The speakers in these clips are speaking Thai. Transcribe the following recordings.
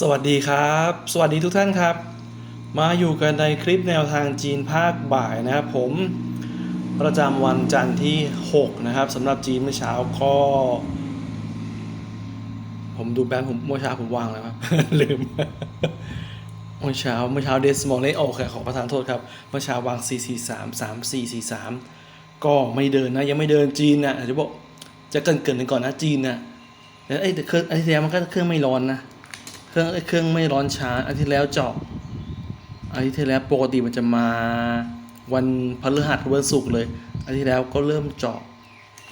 สวัสดีครับ สวัสดีทุกท่านครับ มาอยู่กันในคลิปแนวทางจีนภาคบ่ายนะครับผมประจำวันจันทร์ที่ 6 นะครับสำหรับจีนเมื่อเช้าก็ ผมดูแบงค์ผมเมื่อเช้าผมวางแล้วครับ ลืมเมื่อเช้าเมื่อเช้าเดสมองได้ออกขอประทานโทษครับเมื่อเช้าวาง 4 4 3 3 4 4 3 ก็ไม่เดินนะ ยังไม่เดินจีนนะอาจจะบอกจะเกินเกินๆก่อนนะจีนนะแล้วไอ้ยแต่เครื่องอันที่แล้วมันก็เครื่องไม่ร้อนนะ รื่องเครื่องไม่ร้อนช้าอาทิตย์แล้วเจาะอาทิตย์ที่แล้วปกติมันจะมาวันพฤหัสวันศุกร์เลยอาทิตย์ที่แล้วก็เริ่มเจาะ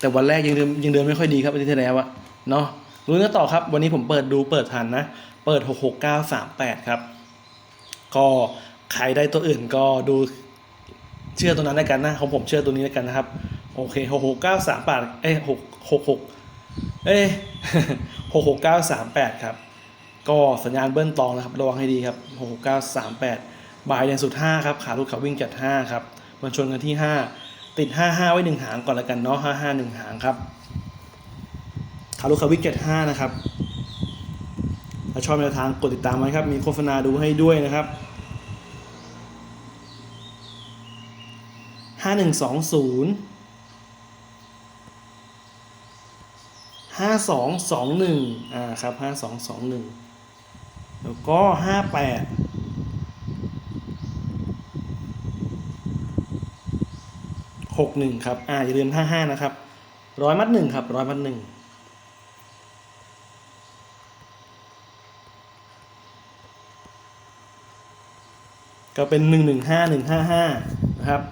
แต่วันแรกยังเดินยังเดินไม่ค่อยดีครับอาทิตย์ที่แล้วอะเนาะรู้กันต่อครับ วันนี้ผมเปิดดูเปิดทันนะ เปิด 66938 ครับ ก็ใครได้ตัวอื่นก็ดูเชื่อตัวนั้นแล้วกันนะของผมเชื่อตัวนี้แล้วกันนะครับ โอเค66938เอ้ย6 66เอ้ย66938 ครับ ก็สัญญาณเบิ้ลตองนะครับ ระวังให้ดีครับ 6938 บ่ายแดงสุด 5 ครับ ขาลูกเขาวิ่งจัด 5 ครับมาชนกันที่ 5 ติด 55 ไว้ 1 หางก่อนแล้วกันเนาะ55 1 หางครับ ขาลูกเขาวิ่งจัด 5 นะครับ ถ้าชอบแนวทางกดติดตามไว้ครับ มีโฆษณาดูให้ด้วยนะครับ5120ห้าสองสองหนึ่งอ่าครับห้าสองสองหนึ่ง แล้วก็ห้าแปดหกหนึ่งครับ อ่าอย่าลืมห้าห้านะครับ ร้อยมัดหนึ่งครับ ร้อยมัดหนึ่งก็เป็นหนึ่งหนึ่งห้าหนึ่งห้าห้านะครับ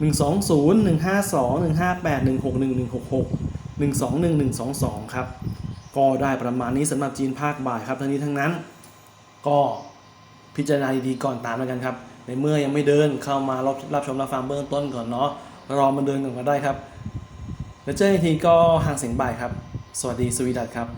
หนึ่งสองศูนย์หนึ่งห้าสองหนึ่งห้าแปดหนึ่งหกหนึ่งหนึ่งหกหก1 2 1 1 2 2ครับ ก็ได้ประมาณนี้สำหรับจีนภาคบ่ายครับทั้งนี้ทั้งนั้น ก็พิจารณาดีๆก่อนตามแล้วกันครับ ในเมื่อยังไม่เดินเข้ามารับรับชมรับฟังเบื้องต้นก่อนเนาะรอมันเดินก่อนก็ได้ครับ แล้วเจอกันทีก็ห่างเสียงบ่ายครับ สวัสดีสวีดัตครับ